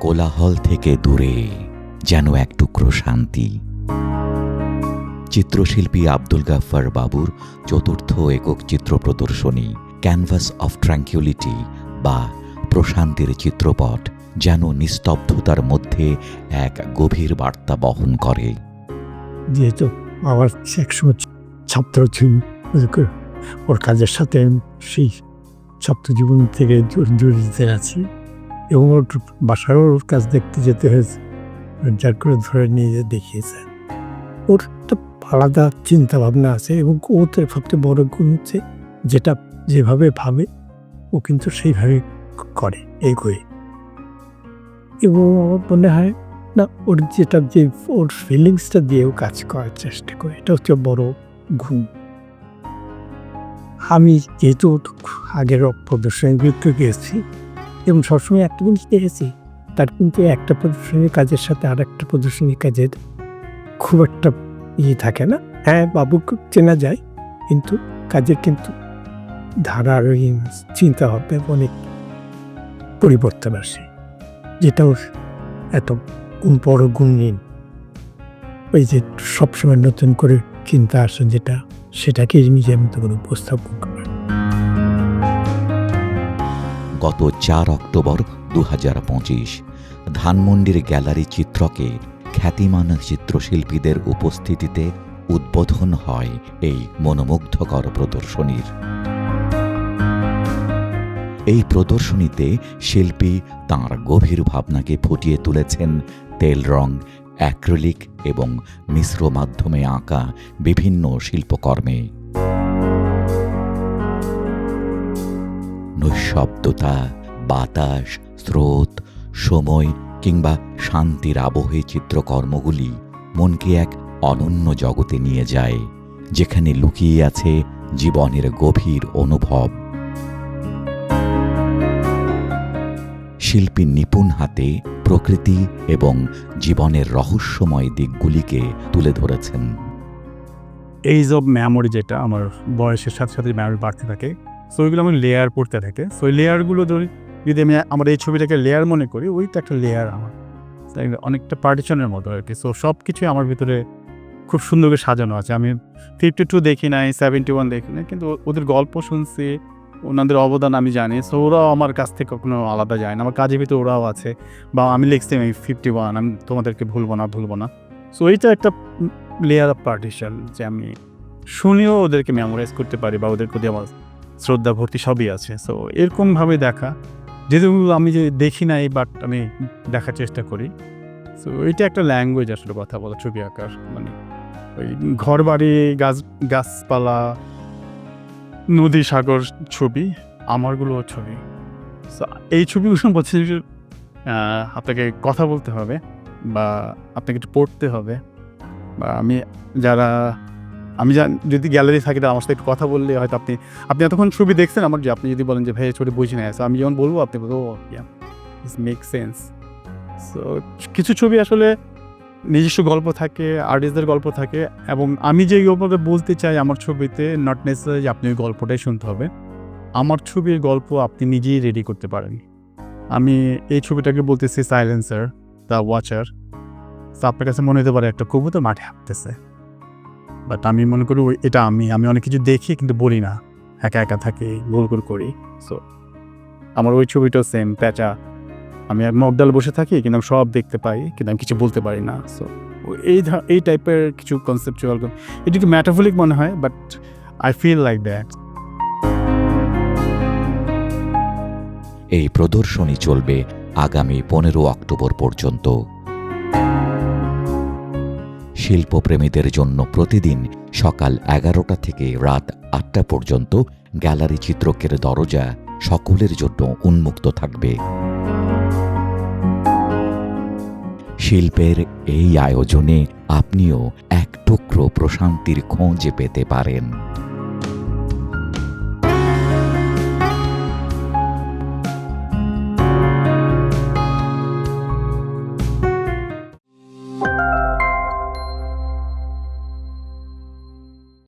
কোলাহল থেকে দূরে যেন এক টুকরো শান্তি। চিত্রশিল্পী আব্দুল গাফফার বাবুর চতুর্থ একক চিত্র প্রদর্শনী ক্যানভাস অফ ট্র্যাঙ্কুলিটি বা প্রশান্তির চিত্রপট যেন নিস্তব্ধতার মধ্যে এক গভীর বার্তা বহন করে। যেহেতু আমার একসময় ছাত্র ছিল ওর কাজের সাথে সেই ছাত্র জীবন থেকে জড়- জড়িত আছি। এবং ওর বাসারও ওর কাজ দেখতে যেতে হয়েছে। যার করে ধরে নিয়ে দেখিয়েছে। ওর একটা আলাদা চিন্তা ভাবনা আছে এবং ও ওতে সবচেয়ে বড় গুণ হচ্ছে যেটা যেভাবে ভাবে, ও কিন্তু সেইভাবে করে, এগোয়। এবং আমার মনে হয়, না, ওর যেটা যে ওর ফিলিংসটা দিয়েও কাজ করার চেষ্টা করে, এটা হচ্ছে বড় গুণ। আমি যেহেতু আগের প্রদর্শনীগুলোতে গেছি এবং সবসময় একটা জিনিস দেখেছি, তার কিন্তু একটা প্রদর্শনীর কাজের সাথে আর একটা প্রদর্শনীর কাজের খুব একটা ইয়ে থাকে না? হ্যাঁ বাবুকে চেনা যায়, কিন্তু কাজের কিন্তু ধারার চিন্তা ভাবনা অনেক পরিবর্তন আসে, যেটা ওর এত বড় গুণহীন। ওই যে সবসময় নতুন করে চিন্তা আসে যেটা সেটাকে নিজের মতো করে উপস্থাপন করে। গত চার অক্টোবর দু হাজার পঁচিশ, ধানমন্ডির গ্যালারি চিত্রকে খ্যাতিমান চিত্রশিল্পীদের উপস্থিতিতে উদ্বোধন হয় এই মনোমুগ্ধকর প্রদর্শনীর। এই প্রদর্শনীতে শিল্পী তাঁর গভীর ভাবনাকে ফুটিয়ে তুলেছেন তেল রং, অ্যাক্রিলিক এবং মিশ্র মাধ্যমে আঁকা বিভিন্ন শিল্পকর্মে। নৈশব্দতা বাতাস, স্রোত, সময় কিংবা শান্তির আবহে চিত্রকর্মগুলি মনকে এক অনন্য জগতে নিয়ে যায়, যেখানে লুকিয়ে আছে জীবনের গভীর অনুভব। শিল্পী নিপুণ হাতে প্রকৃতি এবং জীবনের রহস্যময় দিকগুলিকে তুলে ধরেছেন। এইজ অফ মেমোরি যেটা আমার বয়সের সাথে সাথে মেমোরি বাড়তে থাকে সো ওইগুলো আমি লেয়ার পড়তে থাকে। সো ওই লেয়ারগুলো ধরি, যদি আমি আমার এই ছবিটাকে লেয়ার মনে করি, ওই তো একটা লেয়ার আমার। তাই অনেকটা পার্টিশনের মতো আর কি। সো সব কিছুই আমার ভিতরে খুব সুন্দর করে সাজানো আছে। আমি ফিফটি টু দেখি নাই সেভেন্টি ওয়ান দেখি নাই, কিন্তু ওদের গল্প শুনছি, ওনাদের অবদান আমি জানি। সো ওরাও আমার কাছ থেকে কখনো আলাদা যায় না। আমার কাজের ভিতরে ওরাও আছে। বা আমি লিখছি আমি ফিফটি ওয়ান আমি তোমাদেরকে ভুলবো না ভুলবো না। সো এইটা একটা লেয়ার অফ পার্টিশন যে আমি শুনেও ওদেরকে মেমোরাইজ করতে পারি বা ওদের প্রতি আমার শ্রদ্ধা ভক্তি সবই আছে। সো এরকমভাবে দেখা। যেহেতু আমি যে দেখি নাই বাট আমি দেখার চেষ্টা করি। সো এটা একটা ল্যাঙ্গুয়েজ আসলে কথা বলা ছবি আঁকার। মানে ওই ঘর বাড়ি গাছ গাছপালা নদী সাগর ছবি আমারগুলো ছবি। So, এই ছবিগুলো বলছে আপনাকে কথা বলতে হবে বা আপনাকে একটু পড়তে হবে বা আমি যারা আমি জান, যদি গ্যালারি থাকি আমার সাথে একটু কথা বললে হয়তো আপনি আপনি এতক্ষণ ছবি দেখছেন আমার যে, আপনি যদি বলেন যে, ভাই ছবি বুঝি না আমি যখন বলব, আপনি বলব ও ইস মেক সেন্স সো কিছু ছবি আসলে নিজস্ব গল্প থাকে আর্টিস্টদের গল্প থাকে, এবং আমি যে গল্পটা বলতে চাই আমার ছবিতে নট নেসেসারি আপনি ওই গল্পটাই শুনতে হবে। আমার ছবির গল্প আপনি নিজেই রেডি করতে পারেন। আমি এই ছবিটাকে বলতেছি সাইলেন্সার দ্য ওয়াচার তো আপনার কাছে মনে হতে পারে একটা কবুতর মাঠে হাঁটতেছে। বাট আমি মনে করি এটা আমি। আমি অনেক কিছু দেখি, কিন্তু বলি না। একা একা থাকি গোল গোল করি। সো আমার ওই ছবিটাও সেম প্যাঁচা। আমি এক মগডাল বসে থাকি, কিন্তু আমি সব দেখতে পাই, কিন্তু আমি কিছু বলতে পারি না। সো এই এই টাইপের কিছু কনসেপচুয়াল এটা একটু ম্যাটাফলিক মনে হয় but I feel like that এই প্রদর্শনী চলবে আগামী পনেরো অক্টোবর পর্যন্ত। শিল্পপ্রেমীদের জন্য প্রতিদিন সকাল এগারোটা থেকে রাত আটটা পর্যন্ত গ্যালারি চিত্রকের দরজা সকলের জন্য উন্মুক্ত থাকবে। শিল্পের এই আয়োজনে আপনিও এক টুকরো প্রশান্তির খোঁজ পেতে পারেন।